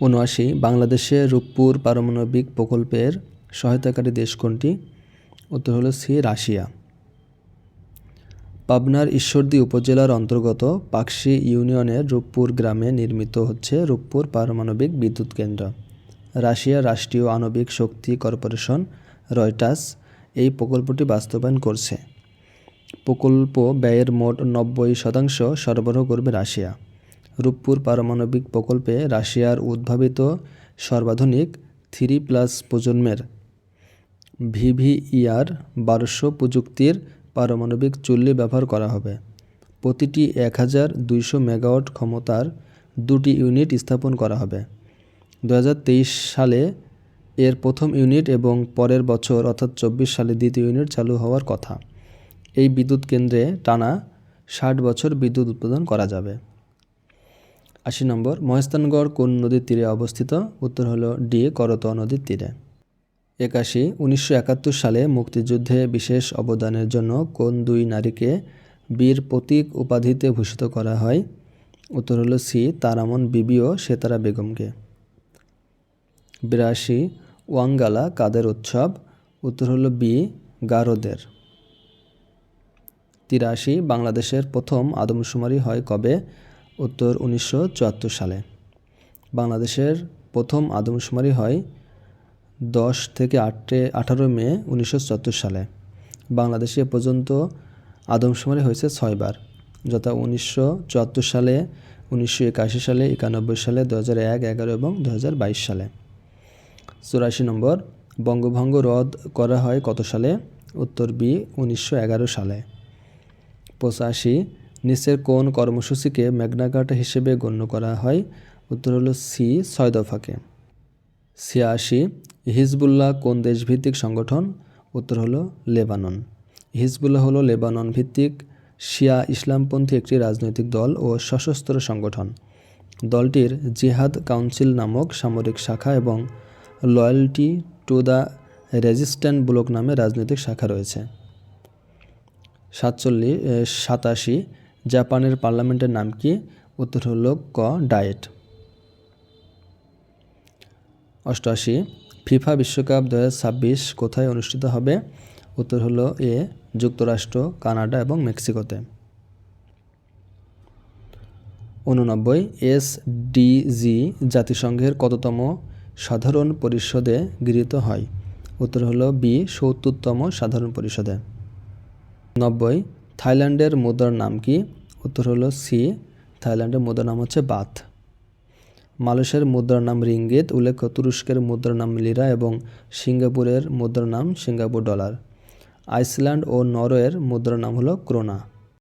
উনআশি, বাংলাদেশে রূপপুর পারমাণবিক প্রকল্পের সহায়তাকারী দেশ কোনটি? উত্তর হলো সি, রাশিয়া। পাবনার ঈশ্বরদী উপজেলার অন্তর্গত পাকশি ইউনিয়নের রূপপুর গ্রামে নির্মিত হচ্ছে রূপপুর পারমাণবিক বিদ্যুৎ কেন্দ্র। রাশিয়া রাষ্ট্রীয় আণবিক শক্তি কর্পোরেশন রয়টাস এই প্রকল্পটি বাস্তবায়ন করছে। প্রকল্প ব্যয়ের মোট নব্বই শতাংশ সরবরাহ করবে রাশিয়া। রূপপুর পারমাণবিক প্রকল্পে রাশিয়ার উদ্ভাবিত সর্বাধুনিক থ্রি প্লাস প্রজন্মের ভিভিইআর বারোশো প্রযুক্তির পারমাণবিক চুল্লি ব্যবহার করা হবে। প্রতিটি এক হাজার দুইশো মেগাওয়াট ক্ষমতার দুটি ইউনিট স্থাপন করা হবে। দু হাজার তেইশ সালে এর প্রথম ইউনিট এবং পরের বছর অর্থাৎ চব্বিশ সালে দ্বিতীয় ইউনিট চালু হওয়ার কথা। এই বিদ্যুৎ কেন্দ্রে টানা ষাট বছর বিদ্যুৎ উৎপাদন করা যাবে। আশি নম্বর মহেস্তানগড় কোন নদীর তীরে অবস্থিত? উত্তর হল ডি করতোয়া নদীর তীরে। একাশি, উনিশশো একাত্তর সালে মুক্তিযুদ্ধে বিশেষ অবদানের জন্য কোন দুই নারীকে বীর প্রতীক উপাধিতে ভূষিত করা হয়? উত্তর হল সি তারামন বিবি ও সেতারা বেগমকে। বিরাশি, ওয়াঙ্গালা কাদের উৎসব? উত্তর হলো বি গারোদের। তিরাশি, বাংলাদেশের প্রথম আদমশুমারি হয় কবে? উত্তর উনিশশো চুয়াত্তর সালে। বাংলাদেশের প্রথম আদমশুমারি হয় দশ থেকে আটে, আঠারো মে উনিশশো চুয়াত্তর সালে। বাংলাদেশে পর্যন্ত আদমশুমারি হয়েছে ছয়বার, যথা উনিশশো চুয়াত্তর সালে, উনিশশো একাশি সালে, একানব্বই সালে দু হাজার এক, এগারো এবং দু হাজার বাইশ সালে। চুরাশি নম্বর, বঙ্গভঙ্গ রদ করা হয় কত সালে? উত্তর বি উনিশশো এগারো সালে। পঁচাশি নিচের কোন কর্মসূচিকে ম্যাগনাকার্টা হিসেবে গণ্য করা হয়। উত্তর হলো সি ছয় দফাকে। ছিয়াশি হিজবুল্লাহ কোন দেশভিত্তিক সংগঠন? উত্তর হলো লেবানন। হিজবুল্লাহ হলো লেবানন ভিত্তিক শিয়া ইসলামপন্থী একটি রাজনৈতিক দল ও সশস্ত্র সংগঠন। দলটির জিহাদ কাউন্সিল নামক সামরিক শাখা এবং loyalty to the resistant bloc নামে রাজনৈতিক শাখা রয়েছে। সাতচল্লিশ সাতাশি জাপানের পার্লামেন্টের নাম কি? উত্তর হল ক, ডায়েট। অষ্টআশি, ফিফা বিশ্বকাপ দু কোথায় অনুষ্ঠিত হবে? উত্তর হলো এ, যুক্তরাষ্ট্র, কানাডা এবং মেক্সিকোতে। উননব্বই এস ডিজি জাতিসংঘের কততম সাধারণ পরিষদে গৃহীত হয়? উত্তর হলো বি, সত্তরতম সাধারণ পরিষদে। নব্বই, থাইল্যান্ডের মুদ্রার নাম কি? উত্তর হলো সি, থাইল্যান্ডের মুদ্রার নাম হচ্ছে বাথ মালয়েশিয়ার মুদ্রার নাম রিঙ্গিত, উল্লেখ্য তুরস্কের মুদ্রার নাম লিরা এবং সিঙ্গাপুরের মুদ্রার নাম সিঙ্গাপুর ডলার। আইসল্যান্ড ও নরওয়ের মুদ্রার নাম হলো ক্রোনা।